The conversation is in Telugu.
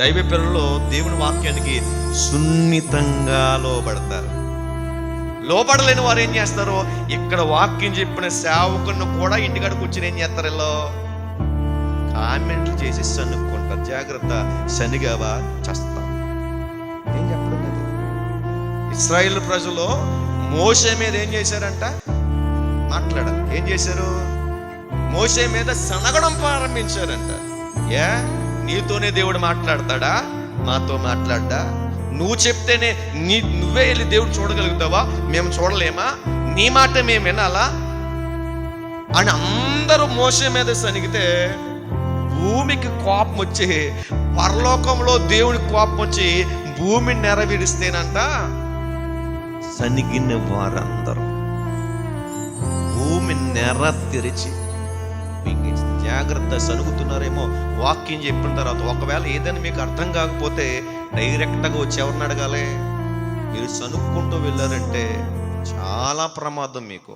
దైవ పిల్లలు దేవుని వాక్యానికి సున్నితంగా లోబడతారు. లోబడలేని వారు ఏం చేస్తారు? ఇక్కడ వాక్యం చెప్పిన సేవకుని కూడా ఇంటికాడ కూర్చొని ఏం చేస్తారు ఇలా కామెంట్లు చేసి సనుక్కుంటారు జాగ్రత్త శనిగావా చస్తా. ఏం చెప్పడం లేదు. ఇస్రాయిల్ ప్రజలు మోసే మీద ఏం చేశారంట? మాట్లాడారు. ఏం చేశారు? మోసే మీద సనగడం ప్రారంభించారంట. ఏ? నీతోనే దేవుడు మాట్లాడతాడా? మాతో మాట్లాడ్డా? నువ్వు చెప్తేనే నీ నువ్వే వెళ్ళి దేవుడు చూడగలుగుతావా? మేము చూడలేమా? నీ మాట మేము వినాలా? అని అందరూ మోస మీద సనిగితే భూమికి కోపం వచ్చి పరలోకంలో దేవుని కోపం వచ్చి భూమిని నెరవేరిస్తేనంట సనిగిన వారందరూ. భూమి నెర తెరిచి జాగ్రత్త సనుగుతున్నారేమో వాక్యం చెప్పిన తర్వాత. ఒకవేళ ఏదైనా మీకు అర్థం కాకపోతే డైరెక్ట్గా వచ్చి ఎవరిని అడగాలి? మీరు సనుక్కుంటూ వెళ్ళారంటే చాలా ప్రమాదం మీకు.